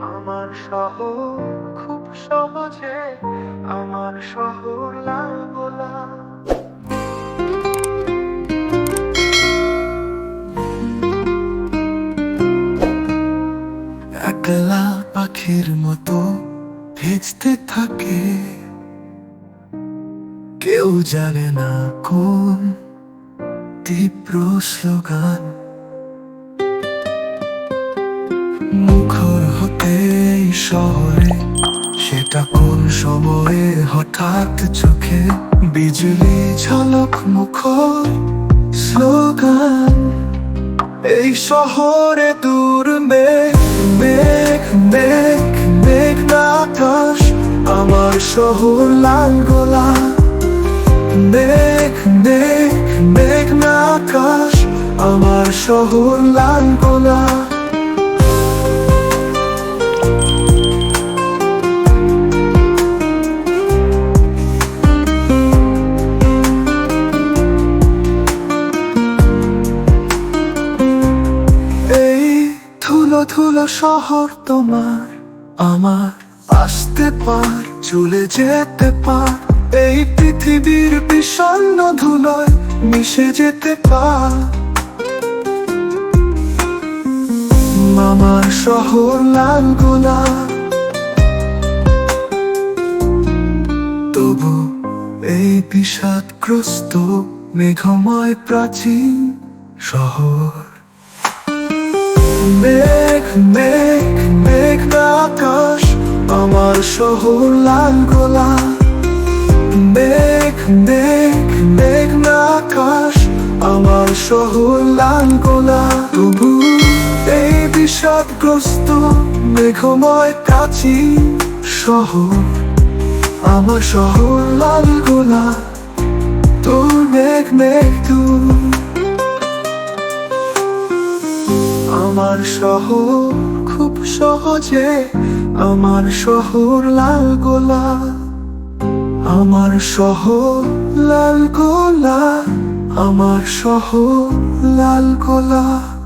আমার শহর খুব সহজে, আমার শহর লাল একলা পাখির মতো ভেজতে থাকে। কেউ জানে না কোন তীব্র স্লোগান। শহরে সেটা কোন সময়ে হঠাৎ চোখে? বিজলি, ঝলক, মুখর, স্লোগান। এই শহরে দূর মেঘ মেঘ মেঘ আকাশ, আমার শহর লাল গোলা। মেঘ মেঘ মেঘ আকাশ, আমার শহর লাল গোলা। ধুলো শহর তোমার, আমার আসতে পার, চলে যেতে পার। এই পৃথিবীর বিষণ্ণ ধুলোয় মিশে যেতে পার। মামার শহর লাল গোলা তবু এই বিষাদগ্রস্ত, মেঘময় প্রাচীন শহর। মেঘ মেঘ মেঘ আকাশ, আমার শহর লাল গোলা। মেঘ মেঘ মেঘ আকাশ, আমার শহর লাল গোলা। তবু এই বিষাদগ্রস্ত, মেঘময় প্রাচীন শহর, আমার শহর লাল গোলা। তোর মেঘ মেঘ আমার শহর খুব সহজে, আমার শহর লাল গোলা আমার শহর লাল গোলা আমার শহর লাল গোলা